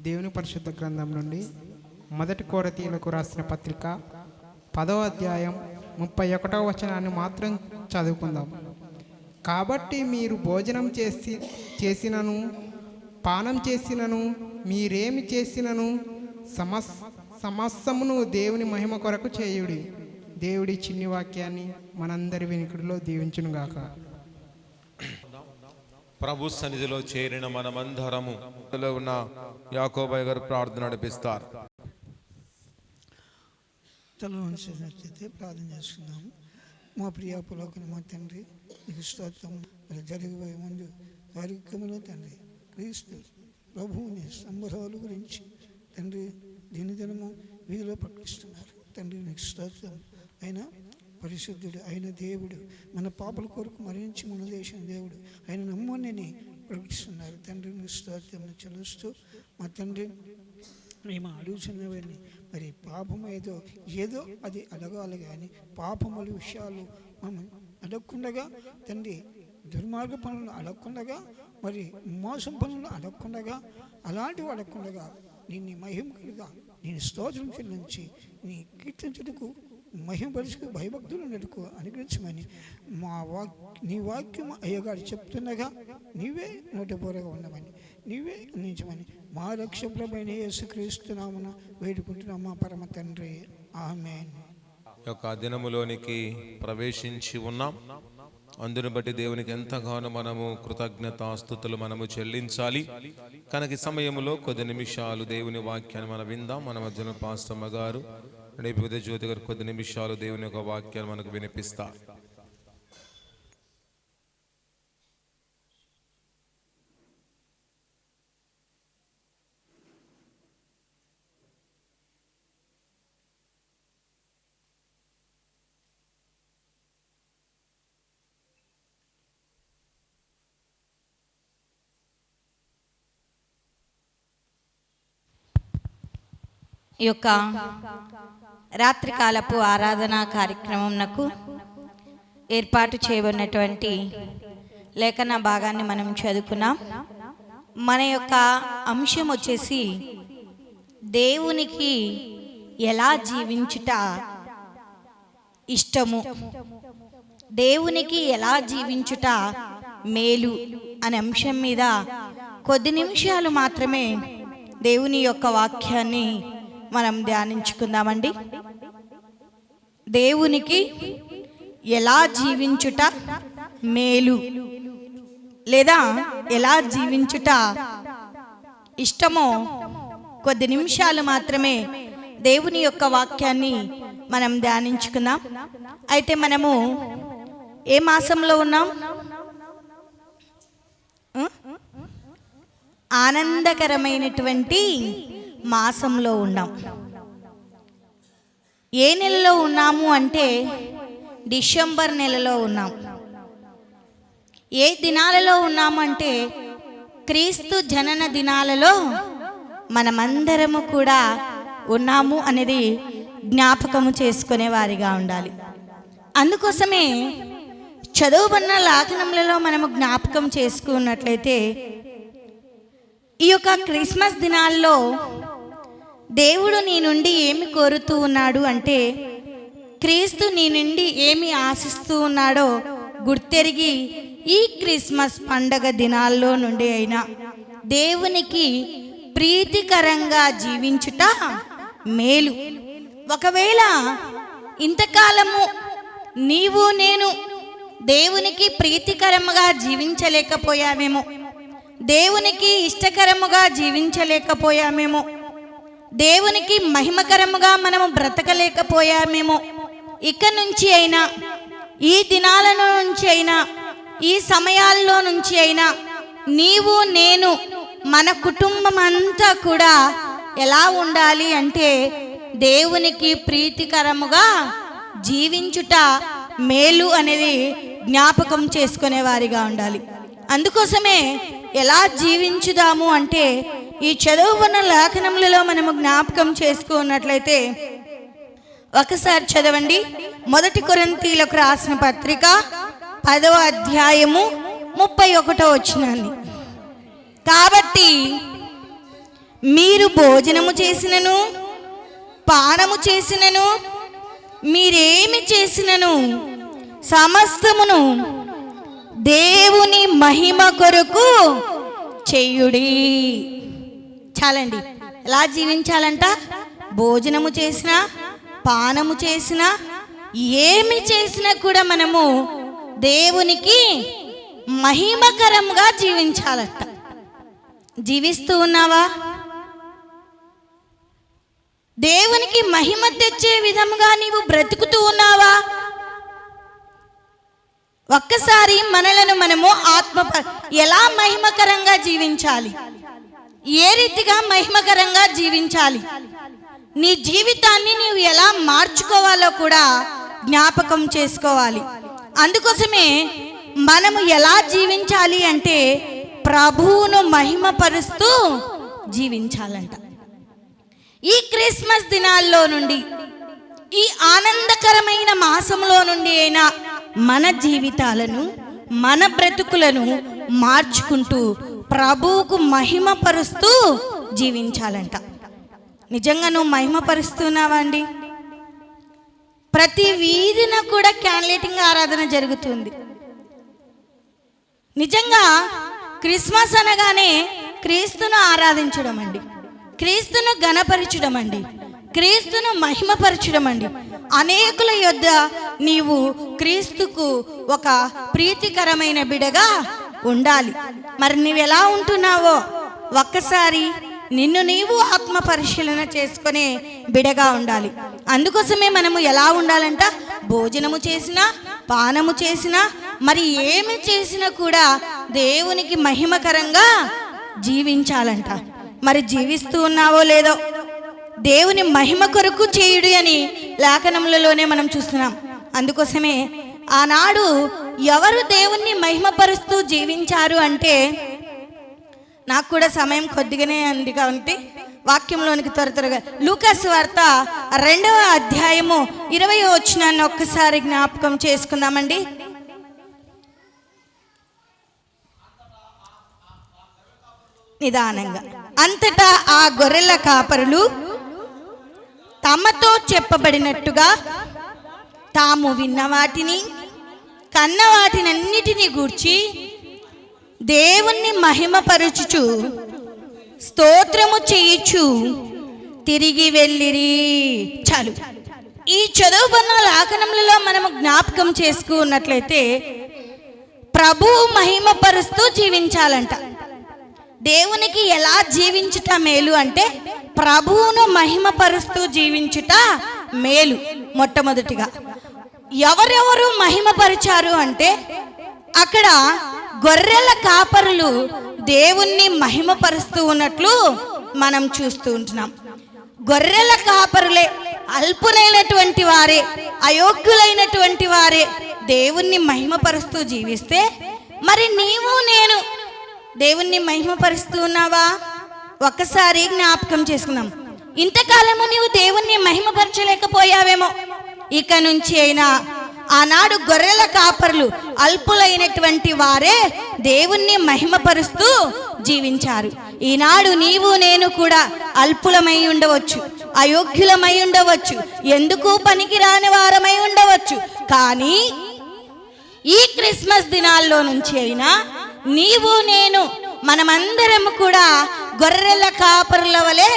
దేవుని పరిశుద్ధ గ్రంథం నుండి మొదటి కోరతీయులకు రాసిన పత్రిక పదవ అధ్యాయం ముప్పై ఒకటో వచనాన్ని మాత్రం చదువుకుందాం. కాబట్టి మీరు భోజనం చేసి చేసినను పానం చేసినను మీరేమి చేసినను సమస్ సమస్తమును దేవుని మహిమ కొరకు చేయుడి. దేవుడి చిన్ని వాక్యాన్ని మనందరి వెనుకడిలో దీవించునుగాక. ప్రభు సన్నిధిలో చేరిన మనమందరము. ఉన్న యాకోబాయ్ గారు ప్రార్థన నడిపిస్తారు. ప్రార్థన చేసుకుందాము మా ప్రియ పులోకని మా తండ్రి నీకు స్తోత్రం. మరి జరిగిపోయే ముందు కార్యక్రమంలో తండ్రి క్రీస్తు ప్రభువుని సంబరాల గురించి తండ్రి దినదినము వీధిలో ప్రకటిస్తున్నారు. తండ్రి నీకు స్తోత్రం. అయినా పరిశుద్ధుడు ఆయన దేవుడు. మన పాపల కొరకు మరణించి మన దేశం దేవుడు. ఆయన నమ్మని ప్రకటిస్తున్నారు. తండ్రి నీకు స్తోత్రం చెల్లిస్తూ మా తండ్రి మేము అడుగుతున్నవన్నీ. మరి పాపం ఏదో ఏదో అది అడగాలి కానీ పాపముల విషయాలు మనం అడగకుండగా తండ్రి దుర్మార్గ పనులు అడగకుండగా మరి మోసం పనులు అడగకుండగా అలాంటివి అడగకుండగా నిన్ను మహిమకులుగా నేను స్తోత్రం చెల్లించి నీ కీర్తించటకు మహిమపరుచుకు భయభక్తులు నడుకు అనుగ్రహించమని మా వాక్ నీ వాక్యం అయ్యగారు చెప్తుండగా నీవే నోటిపూరగా ఉండమని నీవే అందించమని మా రక్షప్రభైన యేసుక్రీస్తు నామన వేడుకుంటున్నాం మా పరమ తండ్రి. ఆమె యొక్క దినములోనికి ప్రవేశించి ఉన్నాం. అందును బట్టి దేవునికి ఎంతగానో మనము కృతజ్ఞతాస్థుతులు మనము చెల్లించాలి. కనుక సమయంలో కొద్ది నిమిషాలు దేవుని వాక్యాన్ని మనం విందాం. మన మధ్యన పాస్తమ్మ గారు రేపు ఉదయ జ్యోతి గారు కొద్ది నిమిషాలు దేవుని యొక్క వాక్యాన్ని మనకు వినిపిస్తారు ఈ యొక్క రాత్రికాలపు ఆరాధన కార్యక్రమంనకు ఏర్పాటు చేయబడినటువంటి లేఖన భాగాన్ని మనం చదువుకున్నాం. మన యొక్క అంశం వచ్చేసి దేవునికి ఎలా జీవించుట ఇష్టము? దేవునికి ఎలా జీవించుట మేలు అనే అంశం మీద కొద్ది నిమిషాలు మాత్రమే దేవుని యొక్క వాక్యాన్ని మనం ధ్యానించుకుందామండి. దేవునికి ఎలా జీవించుట మేలు లేదా ఎలా జీవించుట ఇష్టమో కొద్ది నిమిషాలు మాత్రమే దేవుని యొక్క వాక్యాన్ని మనం ధ్యానించుకుందాం. అయితే మనము ఏ మాసంలో ఉన్నాం? ఆనందకరమైనటువంటి మాసంలో ఉన్నాం. ఏ నెలలో ఉన్నాము అంటే డిసెంబర్ నెలలో ఉన్నాం. ఏ దినాలలో ఉన్నామంటే క్రీస్తు జనన దినాలలో మనమందరము కూడా ఉన్నాము అనేది జ్ఞాపకము చేసుకునే వారిగా ఉండాలి. అందుకోసమే చదువుబడిన లాఖనములలో మనము జ్ఞాపకం చేసుకున్నట్లయితే ఈ యొక్క క్రిస్మస్ దినాల్లో దేవుడు నీ నుండి ఏమి కోరుతూ ఉన్నాడు అంటే క్రీస్తు నీ నుండి ఏమి ఆశిస్తూ ఉన్నాడో గుర్తెరిగి ఈ క్రిస్మస్ పండగ దినాల్లో నుండి అయినా దేవునికి ప్రీతికరంగా జీవించుట మేలు. ఒకవేళ ఇంతకాలము నీవు నేను దేవునికి ప్రీతికరముగా జీవించలేకపోయామేమో దేవునికి ఇష్టకరముగా జీవించలేకపోయామేమో దేవునికి మహిమకరముగా మనము బ్రతకలేకపోయామేమో. ఇక నుంచి అయినా ఈ దినాలలో నుంచి అయినా ఈ సమయాల్లో నుంచి అయినా నీవు నేను మన కుటుంబం అంతా కూడా ఎలా ఉండాలి అంటే దేవునికి ప్రీతికరముగా జీవించుట మేలు అనేది జ్ఞాపకం చేసుకునే వారిగా ఉండాలి. అందుకోసమే ఎలా జీవించుదాము అంటే ఈ చదువుకున్న లేఖనములలో మనము జ్ఞాపకం చేసుకున్నట్లయితే ఒకసారి చదవండి. మొదటి కొరంతీలకు రాసిన పత్రిక పదవ అధ్యాయము ముప్పై ఒకటో వచ్చినాన్ని కాబట్టి మీరు భోజనము చేసినను పానము చేసినను మీరేమి చేసినను సమస్తమును దేవుని మహిమ కొరకు చెయ్యుడి జీవించాలండి. ఎలా జీవించాలంట? భోజనము చేసినా పానము చేసినా ఏమి చేసినా కూడా మనము దేవునికి మహిమకరంగా జీవించాలంట. జీవిస్తూ ఉన్నావా? దేవునికి మహిమ తెచ్చే విధముగా నీవు బ్రతుకుతూ ఉన్నావా? ఒక్కసారి మనలను మనము ఆత్మ ఎలా మహిమకరంగా జీవించాలి? ఏ రీతిగా మహిమకరంగా జీవించాలి? నీ జీవితాన్ని నీవు ఎలా మార్చుకోవాలో కూడా జ్ఞాపకం చేసుకోవాలి. అందుకోసమే మనము ఎలా జీవించాలి అంటే ప్రభువును మహిమపరుస్తూ జీవించాలంట. ఈ క్రిస్మస్ దినాల్లో నుండి ఈ ఆనందకరమైన మాసంలో నుండి అయినా మన జీవితాలను మన బ్రతుకులను మార్చుకుంటూ ప్రభువుకు మహిమపరుస్తూ జీవించాలంట. నిజంగా నువ్వు మహిమపరుస్తున్నావా అండి ప్రతి వీధిన కూడా క్యాన్లెటింగ్ ఆరాధన జరుగుతుంది. నిజంగా క్రిస్మస్ అనగానే క్రీస్తును ఆరాధించడం అండి క్రీస్తును గణపరచడం అండి క్రీస్తును మహిమపరచడం అండి అనేకుల యొద్ద నీవు క్రీస్తుకు ఒక ప్రీతికరమైన బిడగా ఉండాలి. మరి నీవు ఎలా ఉంటున్నావో? ఒక్కసారి నిన్ను నీవు ఆత్మ పరిశీలన చేసుకునే బిడగా ఉండాలి. అందుకోసమే మనము ఎలా ఉండాలంట? భోజనము చేసినా పానము చేసినా మరి ఏమి చేసినా కూడా దేవునికి మహిమకరంగా జీవించాలంట. మరి జీవిస్తూ ఉన్నావో లేదో? దేవుని మహిమ కొరకు చేయుడు అని లేఖనములలోనే మనం చూస్తున్నాం. అందుకోసమే ఆనాడు ఎవరు దేవుణ్ణి మహిమపరుస్తూ జీవించారు అంటే నాకు కూడా సమయం కొద్దిగానే ఉంది కాబట్టి వాక్యంలోనికి త్వర త్వరగా. లూకాస్ వార్త రెండవ అధ్యాయము ఇరవై వచ్చినాన్ని ఒక్కసారి జ్ఞాపకం చేసుకుందామండి. నిదానంగా. అంతటా ఆ గొర్రెల కాపరులు తమతో చెప్పబడినట్టుగా తాము విన్న వాటిని కన్న వాటినన్నిటినీ గూర్చి దేవుణ్ణి మహిమపరుచుచు స్తోత్రము చేయుచు తిరిగి వెళ్ళిరి. చాలు. ఈ చదువుకున్న లేఖనములలో మనము జ్ఞాపకం చేసుకున్నట్లయితే ప్రభు మహిమపరుస్తూ జీవించాలంట. దేవునికి ఎలా జీవించుట మేలు అంటే ప్రభువును మహిమపరుస్తూ జీవించుట మేలు మొట్టమొదటిగా. ఎవరెవరు మహిమపరిచారు అంటే అక్కడ గొర్రెల కాపరులు దేవుణ్ణి మహిమపరుస్తూ ఉన్నట్లు మనం చూస్తూ ఉంటున్నాం. గొర్రెల కాపరులే అల్పులైనటువంటి వారే అయోగ్యులైనటువంటి వారే దేవుణ్ణి మహిమపరుస్తూ జీవిస్తే మరి నీవు నేను దేవుణ్ణి మహిమపరుస్తూ ఉన్నావా? ఒక్కసారి జ్ఞాపకం చేసుకున్నాం ఇంతకాలము నీవు దేవుణ్ణి మహిమపరచలేకపోయావేమో. ఇక నుంచి అయినా ఆనాడు గొర్రెల కాపర్లు అల్పులైనటువంటి వారే దేవుణ్ణి మహిమపరుస్తూ జీవించారు. ఈనాడు నీవు నేను కూడా అల్పులమై ఉండవచ్చు అయోగ్యులమై ఉండవచ్చు ఎందుకు పనికిరాని వారమై ఉండవచ్చు? కానీ ఈ క్రిస్మస్ దినాల్లో నుంచి అయినా నీవు నేను మనమందరం కూడా గొర్రెల కాపరుల వలె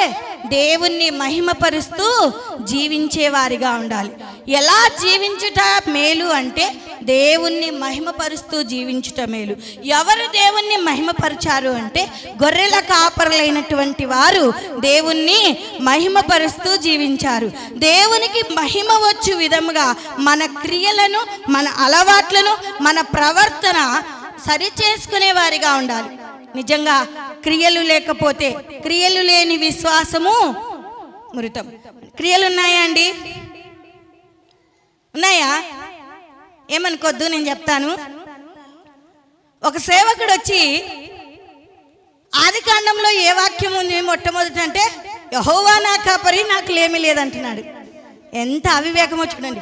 దేవుణ్ణి మహిమపరుస్తూ జీవించేవారిగా ఉండాలి. ఎలా జీవించుట మేలు అంటే దేవుణ్ణి మహిమపరుస్తూ జీవించుట మేలు. ఎవరు దేవుణ్ణి మహిమపరిచారు అంటే గొర్రెల కాపరులైనటువంటి వారు దేవుణ్ణి మహిమపరుస్తూ జీవించారు. దేవునికి మహిమ వచ్చు విధముగా మన క్రియలను మన అలవాట్లను మన ప్రవర్తన సరిచేసుకునే వారిగా ఉండాలి. నిజంగా క్రియలు లేకపోతే క్రియలు లేని విశ్వాసము మృతం. క్రియలు ఉన్నాయా అండి? ఉన్నాయా? ఏమనుకోద్దు నేను చెప్తాను. ఒక సేవకుడు వచ్చి ఆది కాండంలో ఏ వాక్యం ఉంది? మొట్టమొదటి అంటే యహోవా నా కాపరి నాకు లేమి లేదంటున్నాడు. ఎంత అవివేకమో చూడండి.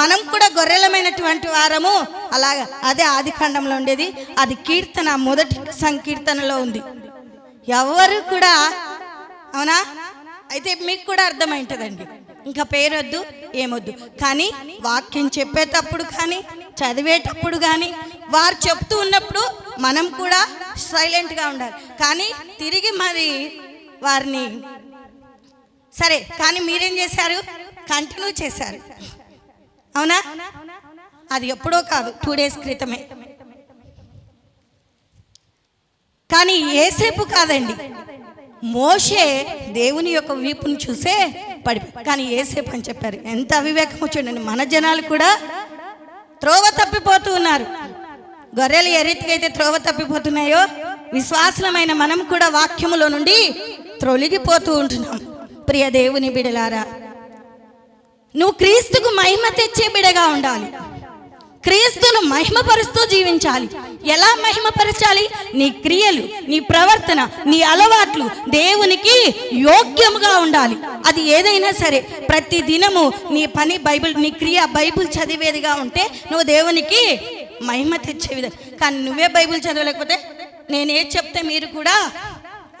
మనం కూడా గొర్రెలమైనటువంటి వారము. అలాగా అదే ఆది ఖండంలో ఉండేది. అది కీర్తన మొదటి సంకీర్తనలో ఉంది. ఎవరు కూడా అవునా? అయితే మీకు కూడా అర్థమైంటుందండి. ఇంకా పేరొద్దు ఏమొద్దు. కానీ వాక్యం చెప్పేటప్పుడు కానీ చదివేటప్పుడు కానీ వారు చెప్తూ ఉన్నప్పుడు మనం కూడా సైలెంట్గా ఉండాలి. కానీ తిరిగి మరి వారిని సరే కానీ మీరేం చేశారు? కంటిన్యూ చేశారు. అవునా? అది ఎప్పుడో కాదు టూ డేస్ క్రితమే. కానీ ఏసేపు కాదండి. మోషే దేవుని యొక్క వీపును చూసే పడి కానీ ఏసేపు అని చెప్పారు. ఎంత అవివేకం చూడండి. మన జనాలు కూడా త్రోవ తప్పిపోతూ ఉన్నారు. గొర్రెలు ఏ రీతిగా అయితే త్రోవ తప్పిపోతున్నాయో విశ్వాసమైన మనం కూడా వాక్యములో నుండి త్రొలిగిపోతూ ఉంటున్నాం. ప్రియ దేవుని బిడలారా నువ్వు క్రీస్తుకు మహిమ తెచ్చే బిడగా ఉండాలి. క్రీస్తును మహిమపరుస్తూ జీవించాలి. ఎలా మహిమపరచాలి? నీ క్రియలు నీ ప్రవర్తన నీ అలవాట్లు దేవునికి యోగ్యముగా ఉండాలి. అది ఏదైనా సరే ప్రతి దినము నీ పని బైబిల్ నీ క్రియ బైబిల్ చదివేదిగా ఉంటే నువ్వు దేవునికి మహిమ తెచ్చే విధంగా కానీ నువ్వే బైబిల్ చదవలేకపోతే నేనే చెప్తే మీరు కూడా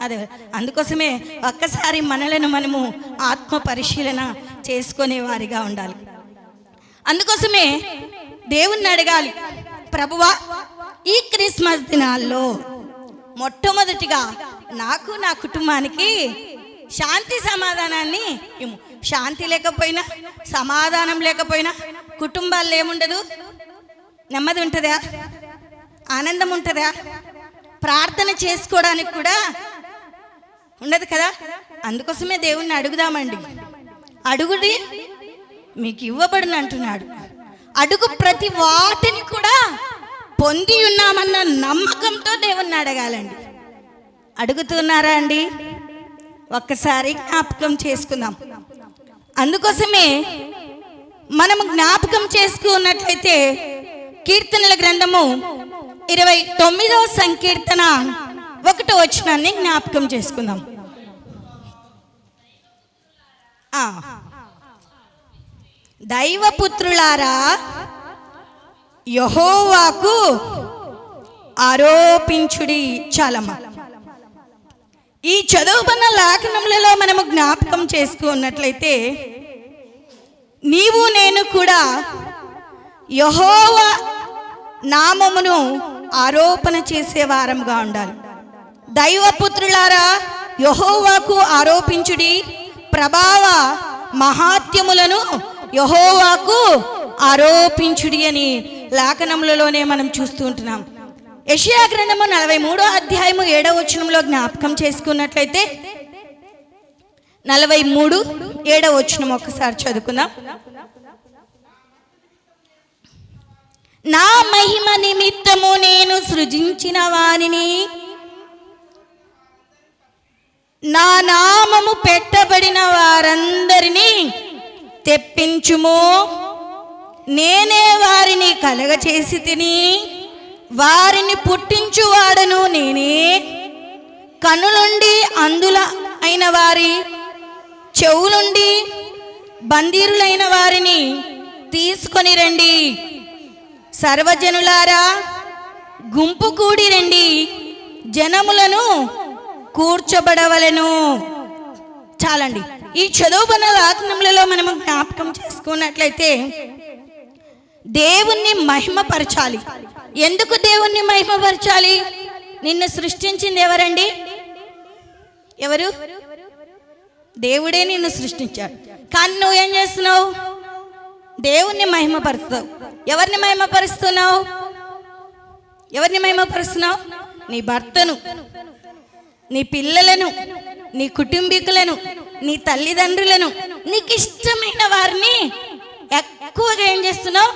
అదే. అందుకోసమే ఒక్కసారి మనలను మనము ఆత్మ పరిశీలన చేసుకునే వారిగా ఉండాలి. అందుకోసమే దేవుణ్ణి అడగాలి ప్రభువా ఈ క్రిస్మస్ దినాల్లో మొట్టమొదటిగా నాకు నా కుటుంబానికి శాంతి సమాధానాన్ని శాంతి లేకపోయినా సమాధానం లేకపోయినా కుటుంబాల్లో ఏముండదు? నెమ్మది ఉంటుందా? ఆనందం ఉంటుందా? ప్రార్థన చేసుకోవడానికి కూడా ఉండదు కదా? అందుకోసమే దేవుణ్ణి అడుగుదామండి. అడుగుడి మీకు ఇవ్వబడిన అంటున్నాడు. అడుగు ప్రతి వాటిని కూడా పొంది ఉన్నామన్న నమ్మకంతో దేవుణ్ణి అడగాలండి. అడుగుతున్నారా అండి? ఒక్కసారి జ్ఞాపకం చేసుకుందాం. అందుకోసమే మనము జ్ఞాపకం చేసుకున్నట్లయితే కీర్తనల గ్రంథము ఇరవై తొమ్మిదవ సంకీర్తన ఒకటో వచ్చినాన్ని జ్ఞాపకం చేసుకుందాం ఆ. దైవపుత్రులారా యహోవాకు ఆరోపించుడి చలమ ఈ చదువుకున్న లేఖనములలో మనము జ్ఞాపకం చేసుకున్నట్లయితే నీవు నేను కూడా యహోవ నామమును ఆరోపణ చేసే వారంగా ఉండాలి. దైవపుత్రులారా యహోవాకు ఆరోపించుడి ప్రభావ మహాత్యములను యహోవాకు ఆరోపించుడి అని లేఖనములలోనే మనం చూస్తూ ఉంటున్నాం. యషియా గ్రంథము నలభై మూడో అధ్యాయము ఏడవ వచనంలో జ్ఞాపకం చేసుకున్నట్లయితే నలభై మూడు ఏడవ వచనం ఒకసారి చదువుకుందాం. నా మహిమ నిమిత్తము నేను సృజించిన వారిని నా నామము పెట్టబడిన వారందరినీ తెప్పించుము. నేనే వారిని కలగచేసి తిని వారిని పుట్టించువాడను నేనే. కనులుండి అందుల అయిన వారి చెవులుండి బందీరులైన వారిని తీసుకొని రండి. సర్వజనులారా గుంపు కూడి రండి. జనములను కూర్చోబడవలను. చాలండి. ఈ చదువు పనుల లేఖనములలో మనము జ్ఞాపకం చేసుకున్నట్లయితే దేవుణ్ణి మహిమపరచాలి. ఎందుకు దేవుణ్ణి మహిమపరచాలి? నిన్ను సృష్టించింది ఎవరండి? ఎవరు? దేవుడే నిన్ను సృష్టించాడు. కానీ నువ్వేం చేస్తున్నావు? దేవుణ్ణి మహిమపరుస్తావు. ఎవరిని మహిమపరుస్తున్నావు? ఎవరిని మహిమపరుస్తున్నావు? నీ భర్తను. నీ పిల్లలను నీ కుటుంబీకులను నీ తల్లిదండ్రులను నీకు ఇష్టమైన వారిని ఎక్కువగా ఏం చేస్తున్నావు?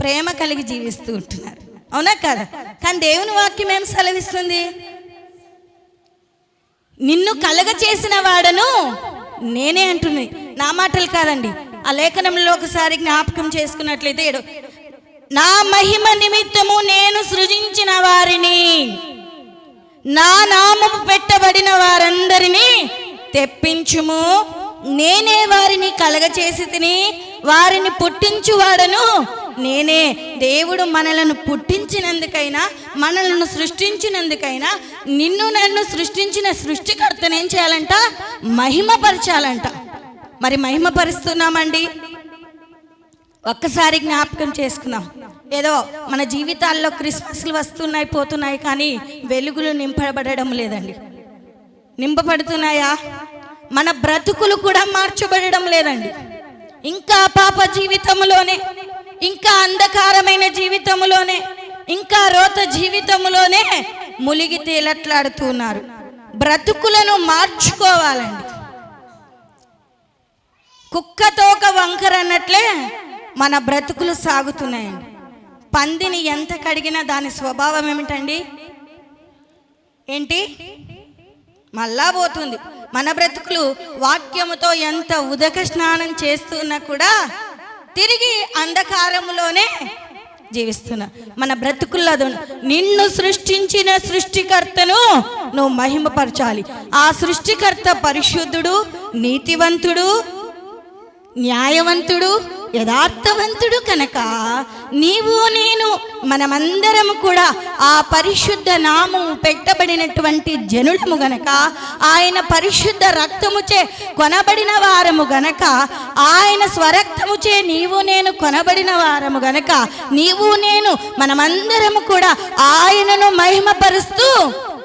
ప్రేమ కలిగి జీవిస్తూ ఉంటున్నారు. అవునా కదా? కానీ దేవుని వాక్యం ఏం సెలవిస్తుంది? నిన్ను కలగ చేసిన వాడను నేనే అంటుంది నా మాటలు కాదండి. ఆ లేఖనంలో ఒకసారి జ్ఞాపకం చేసుకున్నట్లయితే నా మహిమ నిమిత్తము నేను సృజించిన వారిని నా నామము పెట్టబడిన వారందరినీ తెప్పించుము. నేనే వారిని కలగచేసి తిని వారిని పుట్టించువాడను. నేనే దేవుడు మనలను పుట్టించినందుకైనా మనలను సృష్టించినందుకైనా నిన్ను నన్ను సృష్టించిన సృష్టికర్తనేం చేయాలంట? మహిమపరచాలంట. మరి మహిమపరుస్తున్నామండి? ఒక్కసారి జ్ఞాపకం చేసుకున్నాం. ఏదో మన జీవితాల్లో క్రిస్మస్లు వస్తున్నాయి పోతున్నాయి కానీ వెలుగులు నింపబడడం లేదండి. నింపబడుతున్నాయా? మన బ్రతుకులు కూడా మార్చబడడం లేదండి. ఇంకా పాప జీవితంలోనే ఇంకా అంధకారమైన జీవితంలోనే ఇంకా రోత జీవితంలోనే ములిగి తేలట్లాడుతున్నారు బ్రతుకులను మార్చుకోవాలండి. కుక్కతోక వంకర అన్నట్లే మన బ్రతుకులు సాగుతున్నాయండి పందిని ఎంత కడిగినా దాని స్వభావం ఏమిటండి? ఏంటి? మళ్ళా పోతుంది. మన బ్రతుకులు వాక్యముతో ఎంత ఉదక స్నానం చేస్తున్నా కూడా తిరిగి అంధకారములోనే జీవిస్తున్నా. మన బ్రతుకుల్లో అది నిన్ను సృష్టించిన సృష్టికర్తను నువ్వు మహిమపరచాలి. ఆ సృష్టికర్త పరిశుద్ధుడు నీతివంతుడు న్యాయవంతుడు యథార్థవంతుడు కనుక నీవు నేను మనమందరము కూడా ఆ పరిశుద్ధ నామము పెట్టబడినటువంటి జనులము గనక ఆయన పరిశుద్ధ రక్తముచే కొనబడిన వారము గనక ఆయన స్వరక్తముచే నీవు నేను కొనబడిన వారము గనక నీవు నేను మనమందరము కూడా ఆయనను మహిమపరుస్తూ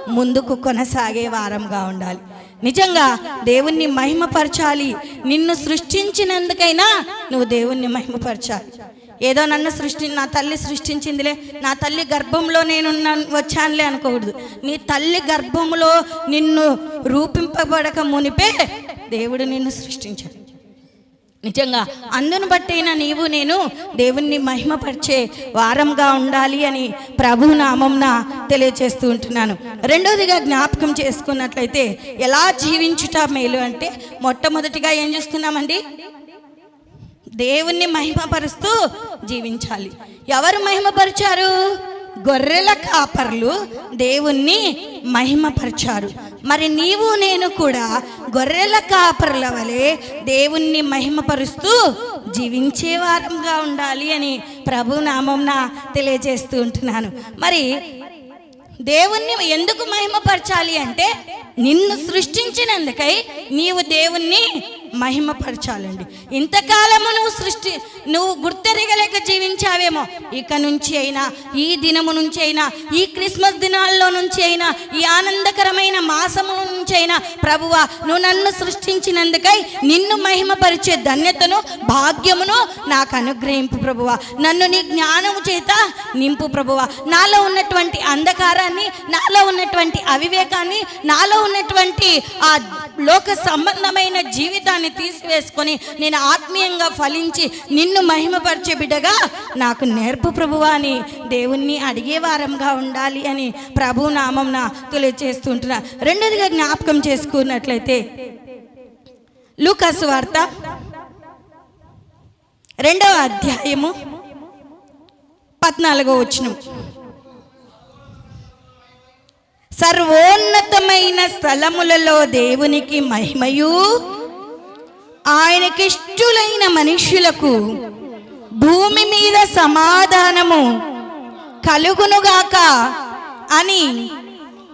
ముందుకు కొనసాగే వారంగా ఉండాలి. నిజంగా దేవుణ్ణి మహిమపరచాలి. నిన్ను సృష్టించినందుకైనా నువ్వు దేవుణ్ణి మహిమపరచాలి. ఏదో నన్ను సృష్టి నా తల్లి సృష్టించిందిలే నా తల్లి గర్భంలో నేను నన్ను వచ్చానులే అనుకోకూడదు. నీ తల్లి గర్భంలో నిన్ను రూపింపబడక మునిపే దేవుడు నిన్ను సృష్టించాడు. నిజంగా అందును బట్టైనా నీవు నేను దేవుణ్ణి మహిమపరిచే వారంగా ఉండాలి అని ప్రభు నామంన తెలియచేస్తూ ఉంటున్నాను. రెండోదిగా జ్ఞాపకం చేసుకున్నట్లయితే ఎలా జీవించుట మేలు అంటే మొట్టమొదటిగా ఏం చేస్తున్నామండి? దేవుణ్ణి మహిమపరుస్తూ జీవించాలి. ఎవరు మహిమపరిచారు? గొర్రెల కాపర్లు దేవుణ్ణి మహిమపరిచారు. మరి నీవు నేను కూడా గొర్రెల కాపర్ల వలె దేవుణ్ణి మహిమపరుస్తూ జీవించే వారంగా ఉండాలి అని ప్రభు నామంన తెలియజేస్తూ ఉంటున్నాను. మరి దేవుణ్ణి ఎందుకు మహిమపరచాలి అంటే నిన్ను సృష్టించినందుకై నీవు దేవుణ్ణి మహిమపరచాలండి. ఇంతకాలము నువ్వు సృష్టి నువ్వు గుర్తెరగలేక జీవించావేమో. ఇక నుంచి అయినా ఈ దినము నుంచి అయినా ఈ క్రిస్మస్ దినాల్లో నుంచి అయినా ఈ ఆనందకరమైన మాసము నుంచి అయినా ప్రభువా నువ్వు నన్ను సృష్టించినందుకై నిన్ను మహిమపరిచే ధన్యతను భాగ్యమును నాకు అనుగ్రహింపు ప్రభువా. నన్ను నీ జ్ఞానము చేత నింపు ప్రభువా. నాలో ఉన్నటువంటి అంధకారాన్ని నాలో ఉన్నటువంటి అవివేకాన్ని నాలో ఉన్నటువంటి ఆ లోక సంబంధమైన జీవితాన్ని తీసివేసుకొని నేను ఆత్మీయంగా ఫలించి నిన్ను మహిమపరిచే బిడ్డగా నాకు నేర్పు ప్రభువా అని దేవుణ్ణి అడిగే వారంగా ఉండాలి అని ప్రభు నామంన తెలియజేస్తుంటున్నా రెండోదిగా జ్ఞాపకం చేసుకున్నట్లయితే లూకాసు వార్త రెండవ అధ్యాయము పద్నాలుగో వచ్చిన సర్వోన్నతమైన స్థలములలో దేవునికి మహిమయు. ఆయనకిష్టులైన మనుష్యులకు భూమి మీద సమాధానము కలుగునుగాక అని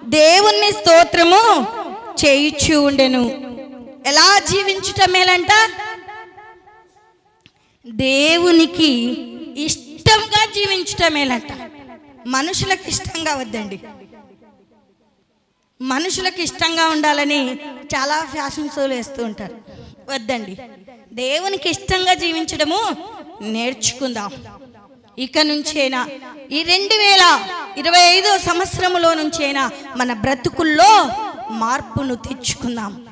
దేవుని స్తోత్రము చేయిచు ఉండెను. ఎలా జీవించటమేలంట దేవునికి ఇష్టంగా జీవించటమేలంట మనుషులకు ఇష్టంగా వద్దండి. మనుషులకు ఇష్టంగా ఉండాలని చాలా ఫ్యాషన్ షోలు వేస్తూ ఉంటారు. వద్దండి. దేవునికి ఇష్టంగా జీవించడము నేర్చుకుందాం. ఇక నుంచైనా ఈ రెండు వేల ఇరవై ఐదో సంవత్సరములో నుంచైనా మన బ్రతుకుల్లో మార్పును తెచ్చుకుందాం.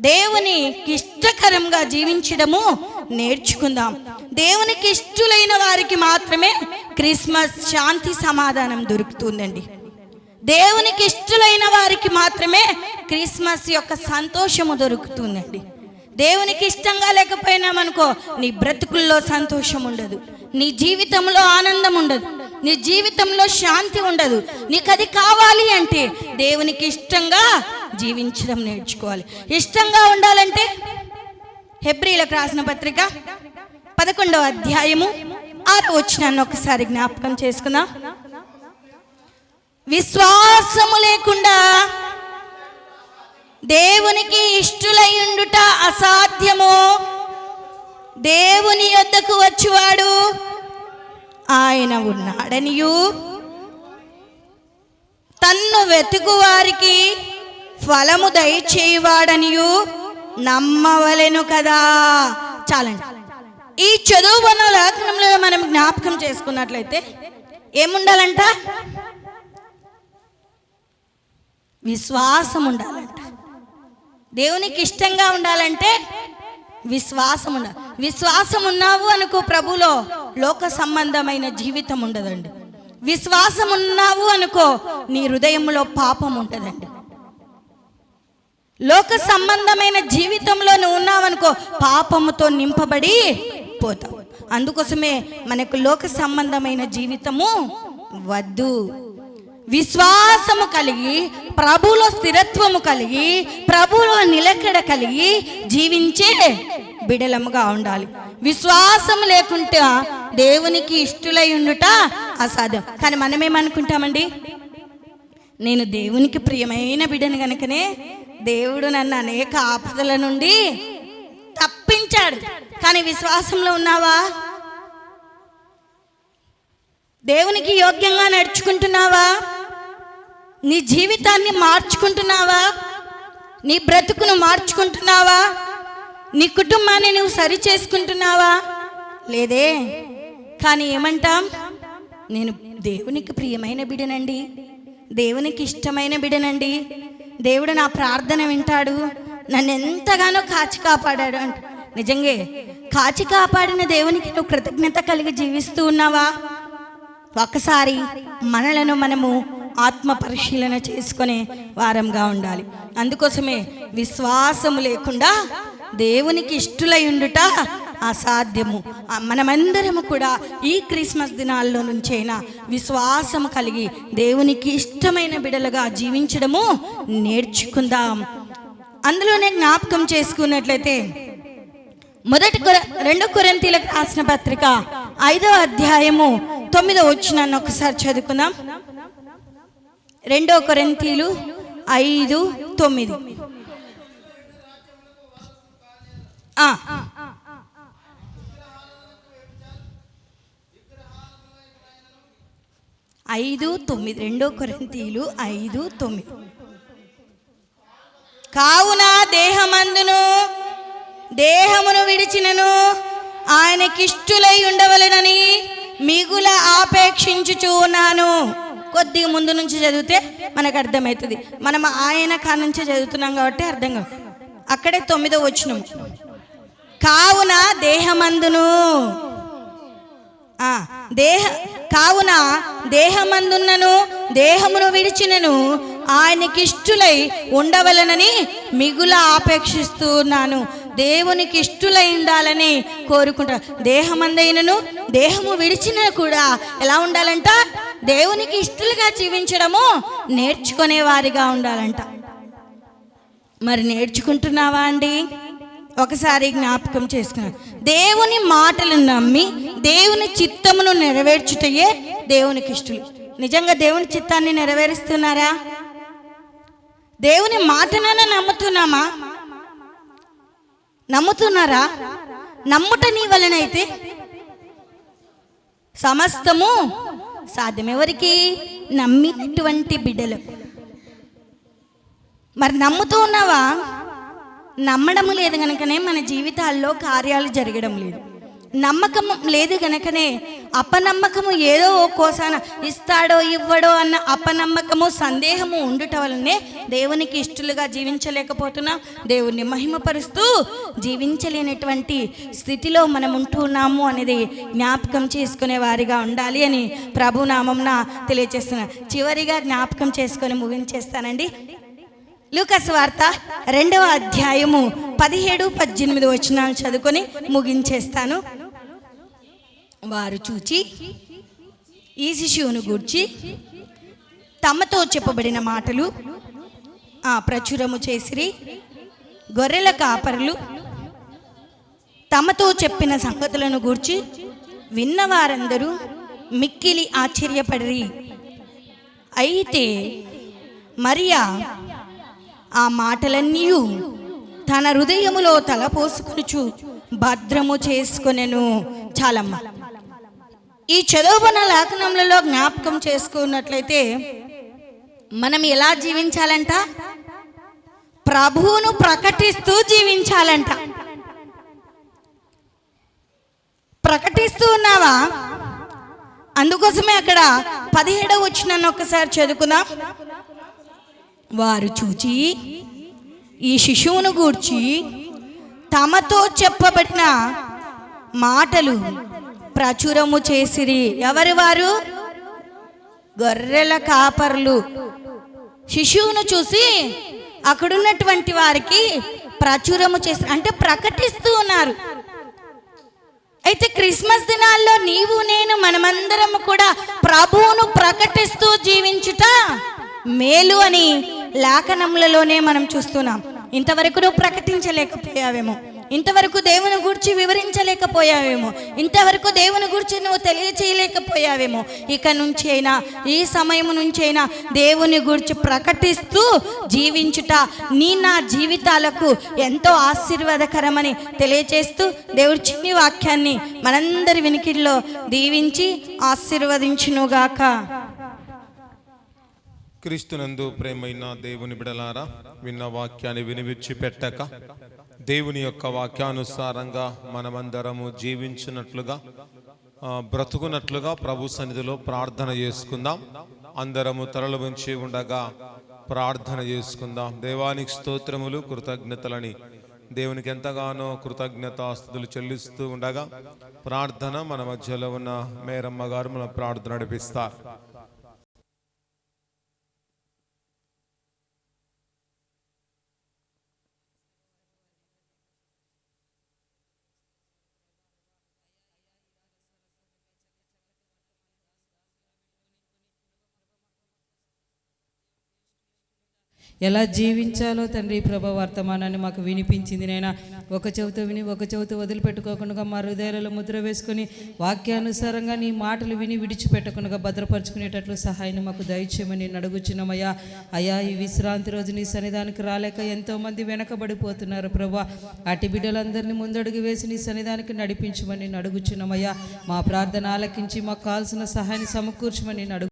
దేవునికి ఇష్టకరంగా జీవించడము నేర్చుకుందాం. దేవునికి ఇష్టలైన వారికి మాత్రమే క్రిస్మస్ శాంతి సమాధానం దొరుకుతుందండి. దేవునికి ఇష్టలైన వారికి మాత్రమే క్రిస్మస్ యొక్క సంతోషము దొరుకుతుందండి. దేవునికి ఇష్టంగా లేకపోయినామనుకో నీ బ్రతుకుల్లో సంతోషం ఉండదు నీ జీవితంలో ఆనందం ఉండదు నీ జీవితంలో శాంతి ఉండదు. నీకు అది కావాలి అంటే దేవునికి ఇష్టంగా జీవించడం నేర్చుకోవాలి. ఇష్టంగా ఉండాలంటే హెబ్రిలకు రాసిన పత్రిక పదకొండవ అధ్యాయము ఆరో వచ్చినాన్ని ఒకసారి జ్ఞాపకం చేసుకుందాం. విశ్వాసము లేకుండా దేవునికి ఇష్టులయుండుట అసాధ్యము? దేవుని యొద్దకు వచ్చువాడు ఆయన ఉన్నాడనియు. తన్ను వెతుకు వారికి ఫలము దయచేయువాడనియు. నమ్మవలెను కదా. చాలండి. ఈ చదువుకున్న లేఖనంలో మనం జ్ఞాపకం చేసుకున్నట్లయితే ఏముండాలంట? విశ్వాసం ఉండాలంట దేవునికి ఇష్టంగా ఉండాలంటే విశ్వాసం ఉండాలి విశ్వాసం ఉన్నావు అనుకో ప్రభులో లోక సంబంధమైన జీవితం ఉండదండి. విశ్వాసం ఉన్నావు అనుకో నీ హృదయంలో పాపం ఉంటుందండి. లోక సంబంధమైన జీవితంలో నువ్వు ఉన్నావనుకో పాపముతో నింపబడి పోతావు. అందుకోసమే మనకు లోక సంబంధమైన జీవితము వద్దు. విశ్వాసము కలిగి ప్రభులో స్థిరత్వము కలిగి ప్రభులో నిలకడ కలిగి జీవించే బిడలముగా ఉండాలి. విశ్వాసం లేకుండా దేవునికి ఇష్టలై ఉండుట అసాధ్యం. కానీ మనమేమనుకుంటామండి? నేను దేవునికి ప్రియమైన బిడ్డను గనుకనే దేవుడు నన్ను అనేక ఆపదల నుండి తప్పించాడు. కానీ విశ్వాసంలో ఉన్నావా? దేవునికి యోగ్యంగా నడుచుకుంటున్నావా? నీ జీవితాన్ని మార్చుకుంటున్నావా? నీ బ్రతుకును మార్చుకుంటున్నావా? నీ కుటుంబాన్ని నువ్వు సరి చేసుకుంటున్నావా లేదే. కానీ ఏమంటాం? నేను దేవునికి ప్రియమైన బిడనండి. దేవునికి ఇష్టమైన బిడనండి. దేవుడు నా ప్రార్థన వింటాడు. నన్ను ఎంతగానో కాచి కాపాడాడు అంట. నిజంగా కాచి కాపాడిన దేవునికి నువ్వు కృతజ్ఞత కలిగి జీవిస్తూ ఉన్నావా? ఒకసారి మనలను మనము ఆత్మ పరిశీలన చేసుకునే వారంగా ఉండాలి. అందుకోసమే విశ్వాసము లేకుండా దేవునికి ఇష్టలై ఉండుట అసాధ్యము. మనమందరము కూడా ఈ క్రిస్మస్ దినాల్లో నుంచైనా విశ్వాసము కలిగి దేవునికి ఇష్టమైన బిడలుగా జీవించడము నేర్చుకుందాం. అందులోనే జ్ఞాపకం చేసుకున్నట్లయితే మొదటి కొర రెండో కొరింతీలకు రాసిన పత్రిక ఐదో అధ్యాయము తొమ్మిదో వచ్చినాన్ని ఒకసారి చదువుకుందాం. రెండో కొరంతీలు ఐదు తొమ్మిది. ఐదు తొమ్మిది. రెండో కొరంతీలు ఐదు తొమ్మిది. కావున దేహమందును దేహమును విడిచినను ఆయనకిష్టులై ఉండవలెనని మిగుల ఆపేక్షించుచూ ఉన్నాను. కొద్దిగా ముందు నుంచి చదివితే మనకు అర్థమవుతుంది. మనం ఆయన కాడ నుంచే చదువుతున్నాం కాబట్టి అర్థం కాదు. అక్కడే తొమ్మిదో వచ్చినాము కావున దేహమందును. దేహ కావున దేహమందున్నను దేహమును విడిచినను ఆయనకిష్టులై ఉండవలనని మిగుల ఆపేక్షిస్తున్నాను. దేవునికి ఇష్టులై ఉండాలని కోరుకుంటా దేహమందైనను దేహము విడిచిన కూడా ఎలా ఉండాలంట? దేవునికి ఇష్టలుగా జీవించడము నేర్చుకునే వారిగా ఉండాలంట. మరి నేర్చుకుంటున్నావా అండి? ఒకసారి జ్ఞాపకం చేసుకున్నాను. దేవుని మాటలు నమ్మి దేవుని చిత్తమును నెరవేర్చుటయే దేవునికి ఇష్టలు నిజంగా దేవుని చిత్తాన్ని నెరవేరుస్తున్నారా? దేవుని మాటనైనా నమ్ముతున్నామా? నమ్ముతున్నారా? నమ్ముట నీ వలనైతే సమస్తము సాధ్యం ఎవరికి నమ్మినటువంటి బిడ్డలు. మరి నమ్ముతూ ఉన్నావా? నమ్మడం లేదు కనుకనే మన జీవితాల్లో కార్యాలు జరగడం లేదు. నమ్మకం లేదు కనుకనే అపనమ్మకము ఏదో ఓ కోసాన ఇస్తాడో ఇవ్వడో అన్న అపనమ్మకము సందేహము ఉండుట వలనే దేవునికి ఇష్టలుగా జీవించలేకపోతున్నాం. దేవుణ్ణి మహిమపరుస్తూ జీవించలేనటువంటి స్థితిలో మనం ఉంటున్నాము అనేది జ్ఞాపకం చేసుకునే వారిగా ఉండాలి అని ప్రభునామంన తెలియజేస్తున్నా చివరిగా జ్ఞాపకం చేసుకొని ముగించేస్తానండి. లూకస్ వార్త రెండవ అధ్యాయము పదిహేడు పద్దెనిమిది వచనాలు చదువుకొని ముగించేస్తాను. వారు చూచి ఈ శిశువును గూర్చి తమతో చెప్పబడిన మాటలు ఆ ప్రచురము చేసిరి. గొర్రెల కాపరులు తమతో చెప్పిన సంగతులను గూర్చి విన్నవారందరూ మిక్కిలి ఆశ్చర్యపడిరి. అయితే మరియా ఆ మాటలన్నీ తన హృదయములో తలపోసుకునుచు భద్రము చేసుకొనెను చాలమ్మ. ఈ చదువుకున్న లేఖనములలో జ్ఞాపకం చేసుకున్నట్లయితే మనం ఎలా జీవించాలంట? ప్రభువును ప్రకటిస్తూ జీవించాలంట. ప్రకటిస్తూ ఉన్నావా? అందుకోసమే అక్కడ పదిహేడవ వచ్చిన ఒక్కసారి చదువుకుందాం. వారు చూచి ఈ శిశువును గూర్చి తమతో చెప్పబడిన మాటలు ప్రచురము చేసిరి. ఎవరి వారు? గొర్రెల కాపర్లు. శిశువును చూసి అక్కడున్నటువంటి వారికి ప్రచురము చేసి అంటే ప్రకటిస్తూ ఉన్నారు. అయితే క్రిస్మస్ దినాల్లో నీవు నేను మనమందరం కూడా ప్రభువును ప్రకటిస్తూ జీవించుట మేలు అని లేఖనములలోనే మనం చూస్తున్నాం. ఇంతవరకు నువ్వు ప్రకటించలేకపోయావేమో. ఇంతవరకు దేవుని గురించి వివరించలేకపోయావేమో. ఇంతవరకు దేవుని గురించి నువ్వు తెలియచేయలేకపోయావేమో. ఇక నుంచి అయినా ఈ సమయం నుంచి అయినా దేవుని గురించి ప్రకటిస్తూ జీవించుట నీ నా జీవితాలకు ఎంతో ఆశీర్వాదకరమని తెలియచేస్తూ దేవుడి చిన్ని వాక్యాన్ని మనందరి వినికిడిలో దీవించి ఆశీర్వదించునుగాక. క్రీస్తునందు ప్రేమైన దేవుని బిడలారా విన్న వాక్యాన్ని వినిపించి పెట్టక దేవుని యొక్క వాక్యానుసారంగా మనమందరము జీవించినట్లుగా బ్రతుకున్నట్లుగా ప్రభు సన్నిధిలో ప్రార్థన చేసుకుందాం. అందరము తలలు ఉంచి ఉండగా ప్రార్థన చేసుకుందాం. దేవానికి స్తోత్రములు కృతజ్ఞతలని. దేవునికి ఎంతగానో కృతజ్ఞతాస్తుతులు చెల్లిస్తూ ఉండగా ప్రార్థన మన మధ్యలో ఉన్న మేరమ్మ గారు మన ప్రార్థన నడిపిస్తారు. ఎలా జీవించాలో తండ్రి ప్రభా వర్తమానాన్ని మాకు వినిపించింది నైనా ఒక చెవితో విని ఒక చెవితో వదిలిపెట్టుకోకుండా మా హృదయాలలో ముద్ర వేసుకొని వాక్యానుసారంగా నీ మాటలు విని విడిచిపెట్టకుండా భద్రపరుచుకునేటట్లు సహాయాన్ని మాకు దయచేయమని నేను అడుగుచున్నామయ్యా. అయ్యా ఈ విశ్రాంతి రోజు నీ సన్నిధానికి రాలేక ఎంతోమంది వెనకబడిపోతున్నారు ప్రభా. అటు బిడ్డలందరినీ ముందడుగు వేసి నీ సన్నిధానికి నడిపించమని నేను అడుగుచున్నామయ్యా. మా ప్రార్థన ఆలకించి మాకు కావాల్సిన సహాయాన్ని సమకూర్చమని నేను అడుగు